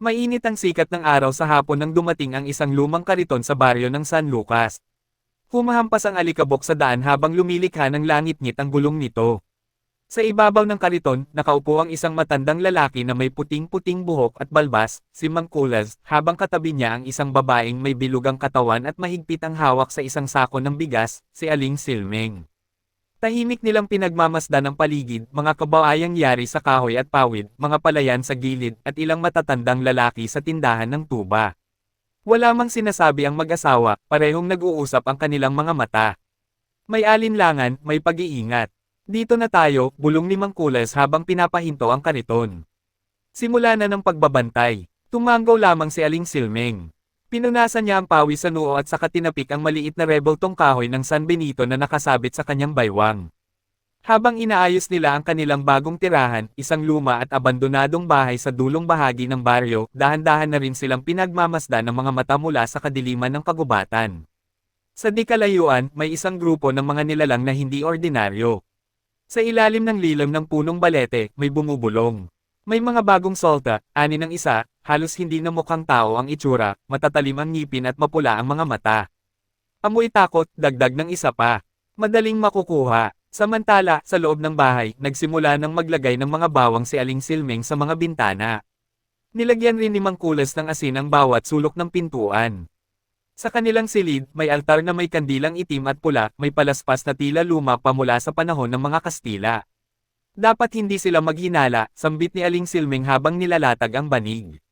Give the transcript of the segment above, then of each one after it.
Mainit ang sikat ng araw sa hapon nang dumating ang isang lumang kariton sa baryo ng San Lucas. Humahampas ang alikabok sa daan habang lumilikha ng langit-ngit ang gulong nito. Sa ibabaw ng kariton, nakaupo ang isang matandang lalaki na may puting-puting buhok at balbas, si Mangkulas, habang katabi niya ang isang babaeng may bilugang katawan at mahigpit ang hawak sa isang sako ng bigas, si Aling Silmeng. Tahimik nilang pinagmamasdan ang paligid, mga kabaayang yari sa kahoy at pawid, mga palayan sa gilid, at ilang matatandang lalaki sa tindahan ng tuba. Wala mang sinasabi ang mag-asawa, parehong nag-uusap ang kanilang mga mata. May alinlangan, may pag-iingat. Dito na tayo, bulong ni Mangkulas habang pinapahinto ang kariton. Simula na ng pagbabantay. Tumanggaw lamang si Aling Silmeng. Pinunasan niya ang pawis sa noo at saka tinapik ang maliit na rebeltong kahoy ng San Benito na nakasabit sa kanyang baywang. Habang inaayos nila ang kanilang bagong tirahan, isang luma at abandonadong bahay sa dulong bahagi ng baryo, dahan-dahan na rin silang pinagmamasdan ng mga mata mula sa kadiliman ng kagubatan. Sa di kalayuan, may isang grupo ng mga nilalang na hindi ordinaryo. Sa ilalim ng lilam ng punong balete, may bumubulong. May mga bagong solta, ani ng isa, halos hindi na mukhang tao ang itsura, matatalim ang ngipin at mapula ang mga mata. Amoy takot, dagdag ng isa pa. Madaling makukuha. Samantala, sa loob ng bahay, nagsimula ng maglagay ng mga bawang si Aling Silmeng sa mga bintana. Nilagyan rin ni Mangkulas ng asin ang bawat sulok ng pintuan. Sa kanilang silid, may altar na may kandilang itim at pula, may palaspas na tila luma pa mula sa panahon ng mga Kastila. Dapat hindi sila maghinala, sambit ni Aling Silming habang nilalatag ang banig.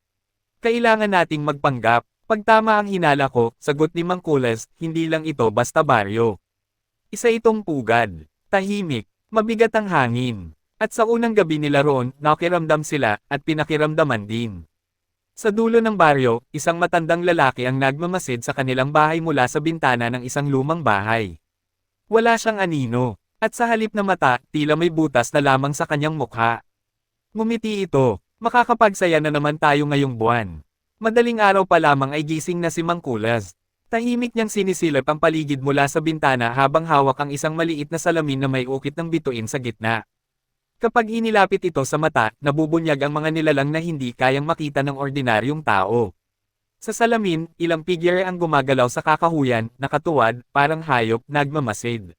Kailangan nating magpanggap. Pag tama ang hinala ko, sagot ni Mangkulas, hindi lang ito basta baryo. Isa itong pugad. Tahimik. Mabigat ang hangin. At sa unang gabi nila roon, nakiramdam sila, at pinakiramdaman din. Sa dulo ng baryo, isang matandang lalaki ang nagmamasid sa kanilang bahay mula sa bintana ng isang lumang bahay. Wala siyang anino, at sa halip na mata, tila may butas na lamang sa kanyang mukha. Ngumiti ito, makakapagsaya na naman tayo ngayong buwan. Madaling araw pa lamang ay gising na si Mangkulas. Tahimik niyang sinisilip ang paligid mula sa bintana habang hawak ang isang maliit na salamin na may ukit ng bituin sa gitna. Kapag inilapit ito sa mata, nabubunyag ang mga nilalang na hindi kayang makita ng ordinaryong tao. Sa salamin, ilang figure ang gumagalaw sa kakahuyan, nakatuwad, parang hayop, nagmamasid.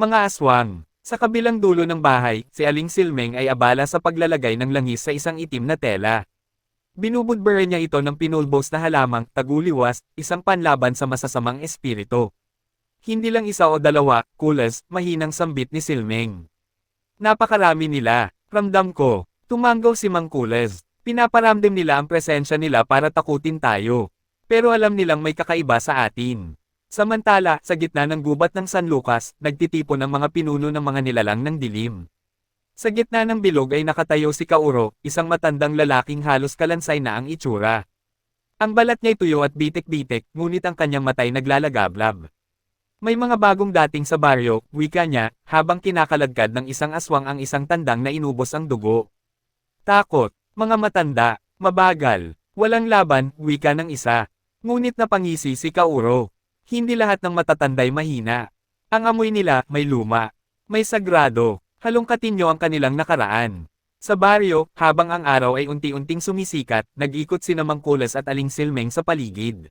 Mga aswang. Sa kabilang dulo ng bahay, si Aling Silmeng ay abala sa paglalagay ng langis sa isang itim na tela. Binubudbura niya ito ng pinulbos na halamang, taguliwas, isang panlaban sa masasamang espiritu. Hindi lang isa o dalawa, kulas, mahinang sambit ni Silmeng. Napakarami nila, ramdam ko, tumanggaw si Mang Kules. Pinaparamdam nila ang presensya nila para takutin tayo. Pero alam nilang may kakaiba sa atin. Samantala, sa gitna ng gubat ng San Lucas, nagtitipon ang mga pinuno ng mga nilalang ng dilim. Sa gitna ng bilog ay nakatayo si Kauro, isang matandang lalaking halos kalansay na ang itsura. Ang balat niya'y tuyo at bitik-bitik, ngunit ang kanyang matay naglalagablab. May mga bagong dating sa baryo, wika niya, habang kinakaladkad ng isang aswang ang isang tandang na inubos ang dugo. Takot, mga matanda, mabagal, walang laban, wika ng isa. Ngunit napangisi si Kauro. Hindi lahat ng matatanday mahina. Ang amoy nila, may luma. May sagrado, halongkatin niyo ang kanilang nakaraan. Sa baryo, habang ang araw ay unti-unting sumisikat, nag-ikot si Namangkulas at Aling Silmeng sa paligid.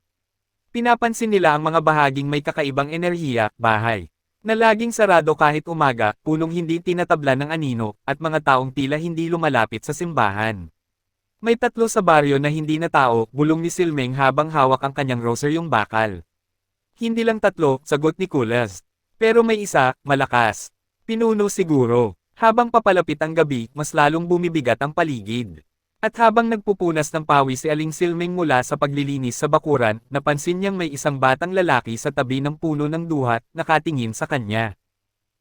Pinapansin nila ang mga bahaging may kakaibang enerhiya, bahay. Na laging sarado kahit umaga, punong hindi tinatabla ng anino, at mga taong tila hindi lumalapit sa simbahan. May tatlo sa baryo na hindi na tao, bulong ni Silmeng habang hawak ang kanyang rosaryong bakal. Hindi lang tatlo, sagot ni Kulas. Pero may isa, malakas. Pinuno siguro. Habang papalapit ang gabi, mas lalong bumibigat ang paligid. At habang nagpupunas ng pawis si Aling Silming mula sa paglilinis sa bakuran, napansin niyang may isang batang lalaki sa tabi ng puno ng duhat, nakatingin sa kanya.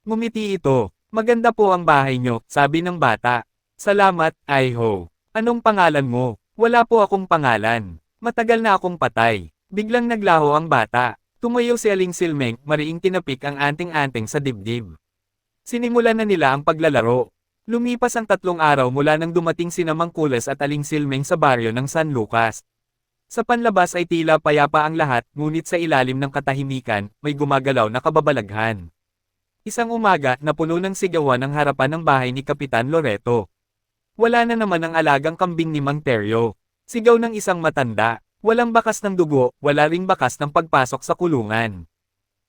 Ngumiti ito. Maganda po ang bahay niyo, sabi ng bata. Salamat, Iho. Anong pangalan mo? Wala po akong pangalan. Matagal na akong patay. Biglang naglaho ang bata. Tumayo si Aling Silmeng, mariing tinapik ang anting-anting sa dibdib. Sinimulan na nila ang paglalaro. Lumipas ang tatlong araw mula nang dumating si Namangkulas at Aling Silmeng sa baryo ng San Lucas. Sa panlabas ay tila payapa ang lahat, ngunit sa ilalim ng katahimikan, may gumagalaw na kababalaghan. Isang umaga, napuno ng sigawan ang harapan ng bahay ni Kapitan Loreto. Wala na naman ang alagang kambing ni Mang Teryo. Sigaw ng isang matanda. Walang bakas ng dugo, wala ring bakas ng pagpasok sa kulungan.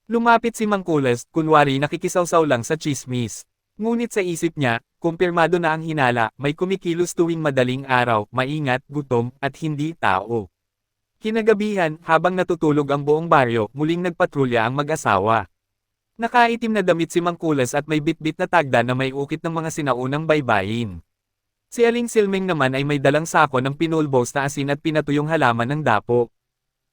Lumapit si Mangkulas, kunwari nakikisawsaw lang sa chismis. Ngunit sa isip niya, kumpirmado na ang hinala, may kumikilos tuwing madaling araw, maingat, gutom, at hindi tao. Kinagabihan, habang natutulog ang buong baryo, muling nagpatrolya ang mag-asawa. Nakaitim na damit si Mangkulas at may bitbit na tagda na may ukit ng mga sinaunang baybayin. Si Aling Silming naman ay may dalang sako ng pinulbos na asin at pinatuyong halaman ng dapo.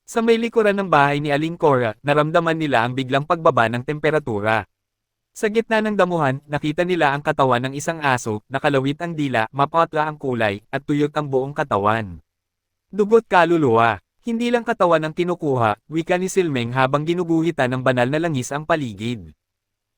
Sa may likuran ng bahay ni Aling Cora, naramdaman nila ang biglang pagbaba ng temperatura. Sa gitna ng damuhan, nakita nila ang katawan ng isang aso, nakalawit ang dila, mapatla ang kulay, at tuyot ang buong katawan. Dugot kaluluwa. Hindi lang katawan ang kinukuha, wika ni Silmeng habang ginuguhitan ng banal na langis ang paligid.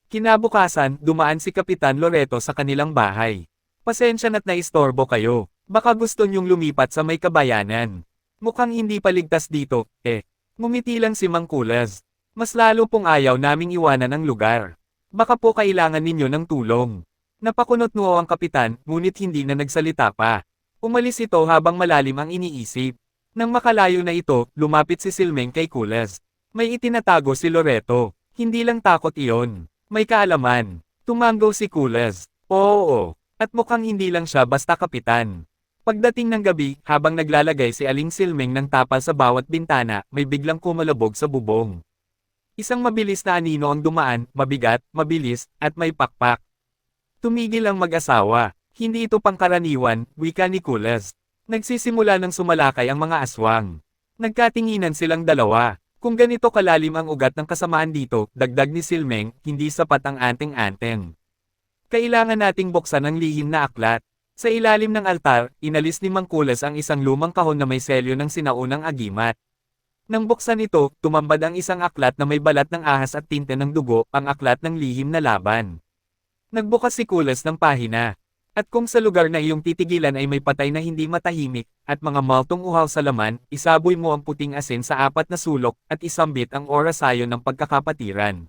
Kinabukasan, dumaan si Kapitan Loreto sa kanilang bahay. Pasensya na't naistorbo kayo. Baka gusto niyong lumipat sa may kabayanan. Mukhang hindi paligtas dito, eh. Ngumiti lang si Mangkulas. Mas lalo pong ayaw naming iwanan ang lugar. Baka po kailangan ninyo ng tulong. Napakunot nuo ang kapitan, ngunit hindi na nagsalita pa. Umalis ito habang malalim ang iniisip. Nang makalayo na ito, lumapit si Silmeng kay Kulas. May itinatago si Loreto. Hindi lang takot iyon. May kaalaman. Tumanggo si Kulas. Oo. At mukhang hindi lang siya basta kapitan. Pagdating ng gabi, habang naglalagay si Aling Silmeng ng tapal sa bawat bintana, may biglang kumalabog sa bubong. Isang mabilis na anino ang dumaan, mabigat, mabilis, at may pakpak. Tumigil ang mag-asawa. Hindi ito pangkaraniwan, wika ni Kulas. Nagsisimula ng sumalakay ang mga aswang. Nagkatinginan silang dalawa. Kung ganito kalalim ang ugat ng kasamaan dito, dagdag ni Silmeng, hindi sapat ang anteng-anteng. Kailangan nating buksan ang lihim na aklat. Sa ilalim ng altar, inalis ni Mangkulas ang isang lumang kahon na may selyo ng sinaunang agimat. Nang buksan ito, tumambad ang isang aklat na may balat ng ahas at tinte ng dugo, ang aklat ng lihim na laban. Nagbukas si Kulas ng pahina. At kung sa lugar na iyong titigilan ay may patay na hindi matahimik, at mga maltong uhaw sa laman, isaboy mo ang puting asin sa apat na sulok, at isambit ang orasayo ng pagkakapatiran.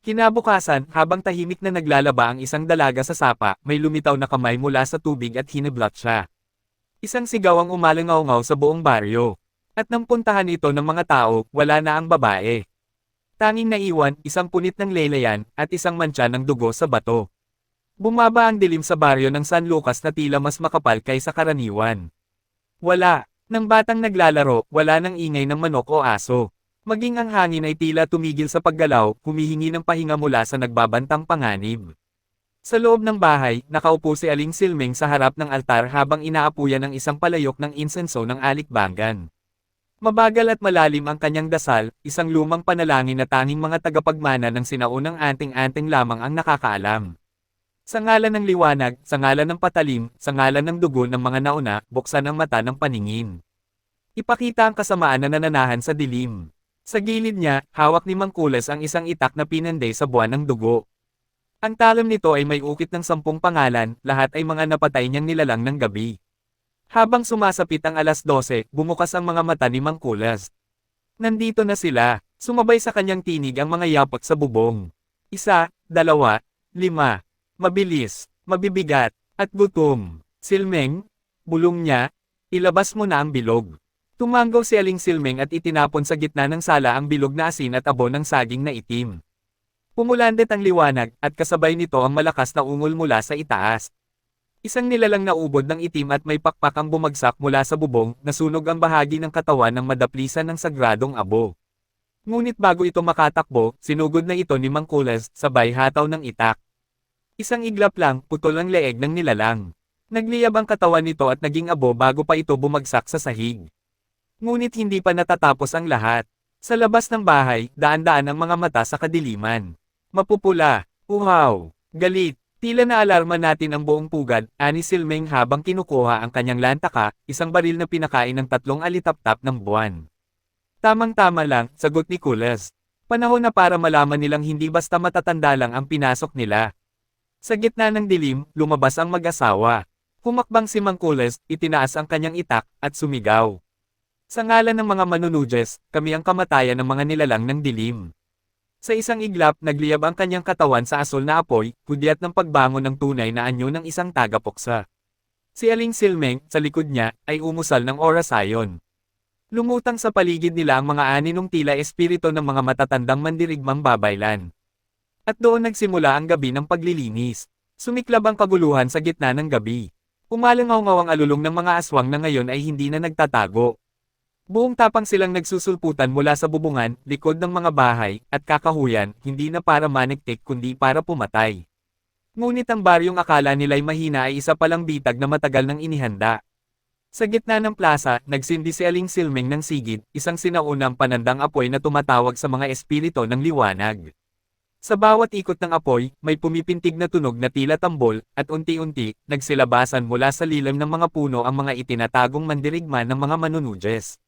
Kinabukasan, habang tahimik na naglalaba ang isang dalaga sa sapa, may lumitaw na kamay mula sa tubig at hiniblot siya. Isang sigaw ang umalangaw sa buong baryo. At nang puntahan ito ng mga tao, wala na ang babae. Tanging naiwan, isang punit ng lelayan, at isang mantsa ng dugo sa bato. Bumaba ang dilim sa baryo ng San Lucas na tila mas makapal kaysa karaniwan. Wala. Nang batang naglalaro, wala nang ingay ng manok o aso. Maging ang hangin ay tila tumigil sa paggalaw, humihingi ng pahinga mula sa nagbabantang panganib. Sa loob ng bahay, nakaupo si Aling Silming sa harap ng altar habang inaapuyan ng isang palayok ng insenso ng alikbangan. Mabagal at malalim ang kanyang dasal, isang lumang panalangin na tanging mga tagapagmana ng sinaunang anting-anting lamang ang nakakaalam. Sa ngalan ng liwanag, sa ngalan ng patalim, sa ngalan ng dugo ng mga nauna, buksan ang mata ng paningin. Ipakita ang kasamaan na nananahan sa dilim. Sa gilid niya, hawak ni Mangkulas ang isang itak na pinanday sa buwan ng dugo. Ang talam nito ay may ukit ng sampung pangalan, lahat ay mga napatay niyang nilalang ng gabi. Habang sumasapit ang alas 12, bumukas ang mga mata ni Mangkulas. Nandito na sila, sumabay sa kanyang tinig ang mga yapot sa bubong. Isa, dalawa, lima. Mabilis, mabibigat, at gutom. Silmeng, bulong niya, ilabas mo na ang bilog. Tumanggaw si Aling Silming at itinapon sa gitna ng sala ang bilog na asin at abo ng saging na itim. Pumulandet ang liwanag, at kasabay nito ang malakas na ungol mula sa itaas. Isang nilalang na ubod ng itim at may pakpak ang bumagsak mula sa bubong, nasunog ang bahagi ng katawan ng madaplisan ng sagradong abo. Ngunit bago ito makatakbo, sinugod na ito ni Mangkulas, sabay hataw ng itak. Isang iglap lang, putol ang leeg ng nilalang. Nagliyab ang katawan nito at naging abo bago pa ito bumagsak sa sahig. Ngunit hindi pa natatapos ang lahat. Sa labas ng bahay, daan-daan ang mga mata sa kadiliman. Mapupula, uhaw, galit, tila na alarma natin ang buong pugad, ani Silmeng habang kinukuha ang kanyang lantaka, isang baril na pinakain ng tatlong alitap-tap ng buwan. Tamang-tama lang, sagot ni Kulas. Panahon na para malaman nilang hindi basta matatanda lang ang pinasok nila. Sa gitna ng dilim, lumabas ang mag-asawa. Humakbang si Mangkulas, itinaas ang kanyang itak, at sumigaw. Sa ngalan ng mga manunujes, kami ang kamatayan ng mga nilalang ng dilim. Sa isang iglap, nagliyab ang kanyang katawan sa asol na apoy, kudyat ng pagbangon ng tunay na anyo ng isang tagapoksa. Si Aling Silmeng, sa likod niya, ay umusal ng orasayon. Lumutang sa paligid nila ang mga aninong tila espiritu ng mga matatandang mandirigmang babaylan. At doon nagsimula ang gabi ng paglilinis. Sumiklab ang kaguluhan sa gitna ng gabi. Umalangaw-ngaw ang alulong ng mga aswang na ngayon ay hindi na nagtatago. Buong tapang silang nagsusulputan mula sa bubungan, likod ng mga bahay, at kakahuyan, hindi na para maniktik kundi para pumatay. Ngunit ang baryong akala nila'y mahina ay isa palang bitag na matagal nang inihanda. Sa gitna ng plaza, nagsindi si Aling Silming ng sigid, isang sinaunang panandang apoy na tumatawag sa mga espirito ng liwanag. Sa bawat ikot ng apoy, may pumipintig na tunog na tila tambol, at unti-unti, nagsilabasan mula sa lilim ng mga puno ang mga itinatagong mandirigma ng mga manunujes.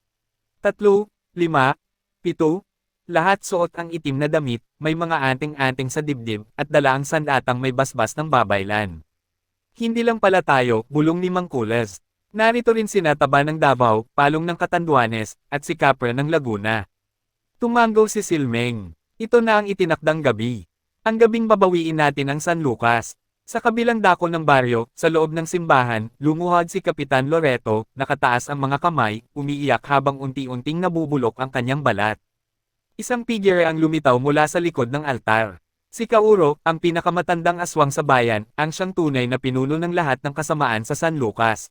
Tatlo, lima, pito, lahat suot ang itim na damit, may mga anting-anting sa dibdib, at dala ang sandatang may basbas ng babaylan. Hindi lang pala tayo, bulong ni Mangkulas. Narito rin sina Taba ng Davao, Palong ng Katanduanes, at si Capra ng Laguna. Tumanggaw si Silmeng. Ito na ang itinakdang gabi. Ang gabing babawiin natin ang San Lucas. Sa kabilang dako ng baryo, sa loob ng simbahan, lumuhad si Kapitan Loreto, nakataas ang mga kamay, umiiyak habang unti-unting nabubulok ang kanyang balat. Isang figure ang lumitaw mula sa likod ng altar. Si Kauro, ang pinakamatandang aswang sa bayan, ang siyang tunay na pinuno ng lahat ng kasamaan sa San Lucas.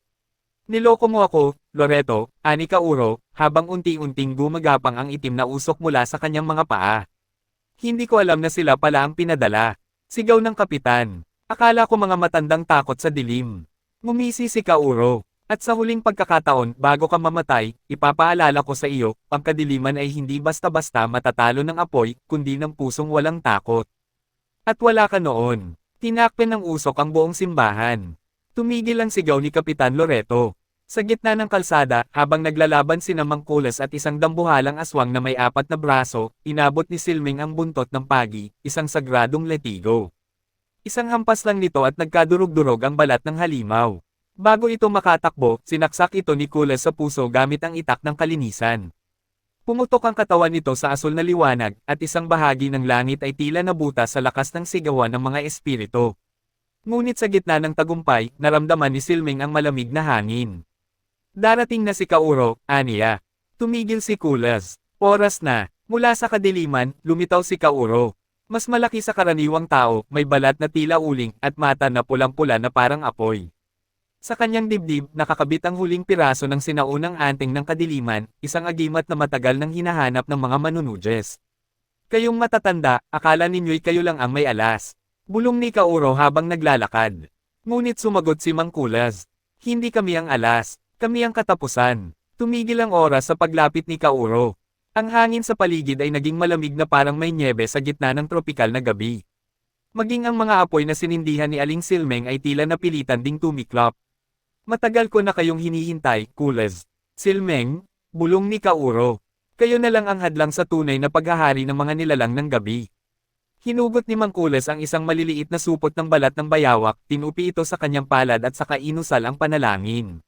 Niloko mo ako, Loreto, ani Kauro, habang unti-unting gumagapang ang itim na usok mula sa kanyang mga paa. Hindi ko alam na sila pala ang pinadala. Sigaw ng kapitan. Akala ko mga matandang takot sa dilim. Ngumisi si Kauro. At sa huling pagkakataon, bago ka mamatay, ipapaalala ko sa iyo, ang kadiliman ay hindi basta-basta matatalo ng apoy, kundi ng pusong walang takot. At wala ka noon. Tinakpen ng usok ang buong simbahan. Tumigil ang sigaw ni Kapitan Loreto. Sa gitna ng kalsada, habang naglalaban si Mangkulas at isang dambuhalang aswang na may apat na braso, inabot ni Silming ang buntot ng pagi, isang sagradong letigo. Isang hampas lang nito at nagkadurog-durog ang balat ng halimaw. Bago ito makatakbo, sinaksak ito ni Kulas sa puso gamit ang itak ng kalinisan. Pumutok ang katawan nito sa asul na liwanag, at isang bahagi ng langit ay tila nabuta sa lakas ng sigawan ng mga espiritu. Ngunit sa gitna ng tagumpay, naramdaman ni Silming ang malamig na hangin. Darating na si Kauro, aniya. Tumigil si Kulas. Oras na. Mula sa kadiliman, lumitaw si Kauro. Mas malaki sa karaniwang tao, may balat na tila uling, at mata na pulang-pula na parang apoy. Sa kanyang dibdib, nakakabit ang huling piraso ng sinaunang anting ng kadiliman, isang agimat na matagal nang hinahanap ng mga manunujes. Kayong matatanda, akala ninyo'y kayo lang ang may alas. Bulong ni Kauro habang naglalakad. Ngunit sumagot si Mangkulas. Hindi kami ang alas, kami ang katapusan. Tumigil ang oras sa paglapit ni Kauro. Ang hangin sa paligid ay naging malamig na parang may nyebe sa gitna ng tropikal na gabi. Maging ang mga apoy na sinindihan ni Aling Silmeng ay tila napilitan ding tumiklop. Matagal ko na kayong hinihintay, Kules. Silmeng, bulong ni Kauro. Kayo na lang ang hadlang sa tunay na paghahari ng mga nilalang ng gabi. Hinugot ni Mangkules ang isang maliliit na supot ng balat ng bayawak, tinupi ito sa kanyang palad at saka inusal ang panalangin.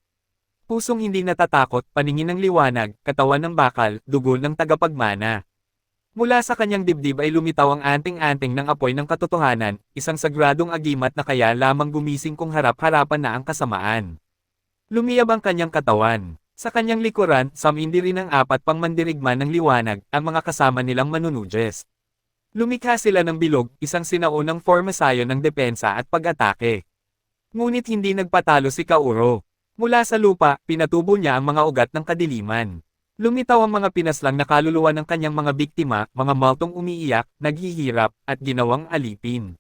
Pusong hindi natatakot, paningin ng liwanag, katawan ng bakal, dugo ng tagapagmana. Mula sa kanyang dibdib ay lumitaw ang anting-anting ng apoy ng katotohanan, isang sagradong agimat na kaya lamang gumising kung harap-harapan na ang kasamaan. Lumiyab ang kanyang katawan. Sa kanyang likuran, samindi rin ang apat pang mandirigma ng liwanag, ang mga kasama nilang manunujes. Lumikha sila ng bilog, isang sinaunang formasayon ng depensa at pag-atake. Ngunit hindi nagpatalo si Kauro. Mula sa lupa, pinatubo niya ang mga ugat ng kadiliman. Lumitaw ang mga pinaslang na kaluluwa ng kanyang mga biktima, mga maltong umiiyak, naghihirap, at ginawang alipin.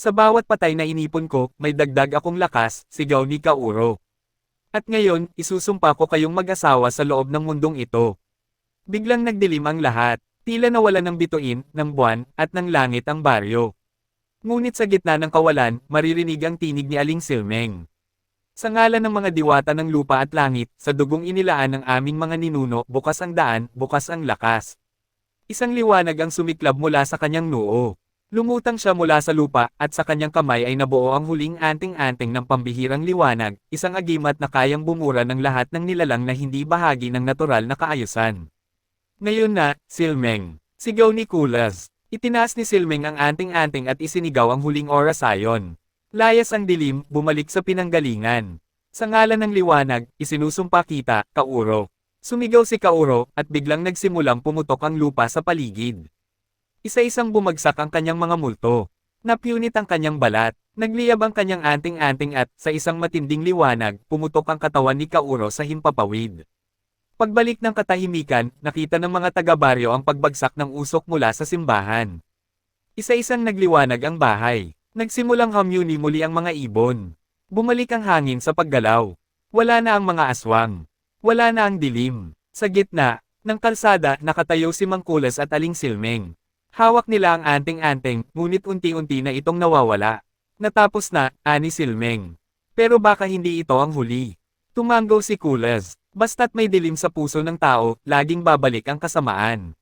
Sa bawat patay na inipon ko, may dagdag akong lakas, sigaw ni Kauro. At ngayon, isusumpa ko kayong mag-asawa sa loob ng mundong ito. Biglang nagdilim ang lahat, tila nawala ng bituin, ng buwan, at ng langit ang baryo. Ngunit sa gitna ng kawalan, maririnig ang tinig ni Aling Silmeng. Sa ngalan ng mga diwata ng lupa at langit, sa dugong inilaan ng aming mga ninuno, bukas ang daan, bukas ang lakas. Isang liwanag ang sumiklab mula sa kanyang noo. Lumutang siya mula sa lupa, at sa kanyang kamay ay nabuo ang huling anting-anting ng pambihirang liwanag, isang agimat na kayang bumura ng lahat ng nilalang na hindi bahagi ng natural na kaayusan. Ngayon na, Silmeng. Sigaw ni Kulas. Itinaas ni Silmeng ang anting-anting at isinigaw ang huling orasayon. Layas ang dilim, bumalik sa pinanggalingan. Sa ngalan ng liwanag, isinusumpa kita, Kauro. Sumigaw si Kauro, at biglang nagsimulang pumutok ang lupa sa paligid. Isa-isang bumagsak ang kanyang mga multo. Napunit ang kanyang balat. Nagliyab ang kanyang anting-anting at, sa isang matinding liwanag, pumutok ang katawan ni Kauro sa himpapawid. Pagbalik ng katahimikan, nakita ng mga taga-baryo ang pagbagsak ng usok mula sa simbahan. Isa-isang nagliwanag ang bahay. Nagsimulang hamyuni muli ang mga ibon. Bumalik ang hangin sa paggalaw. Wala na ang mga aswang. Wala na ang dilim. Sa gitna, ng kalsada, nakatayo si Mangkulas at Aling Silmeng. Hawak nila ang anting-anting, ngunit unti-unti na itong nawawala. Natapos na, ani Silmeng. Pero baka hindi ito ang huli. Tumanggo si Kulas. Basta't may dilim sa puso ng tao, laging babalik ang kasamaan.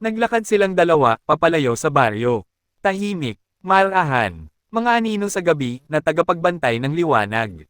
Naglakad silang dalawa, papalayo sa baryo. Tahimik, marahan, mga anino sa gabi na tagapagbantay ng liwanag.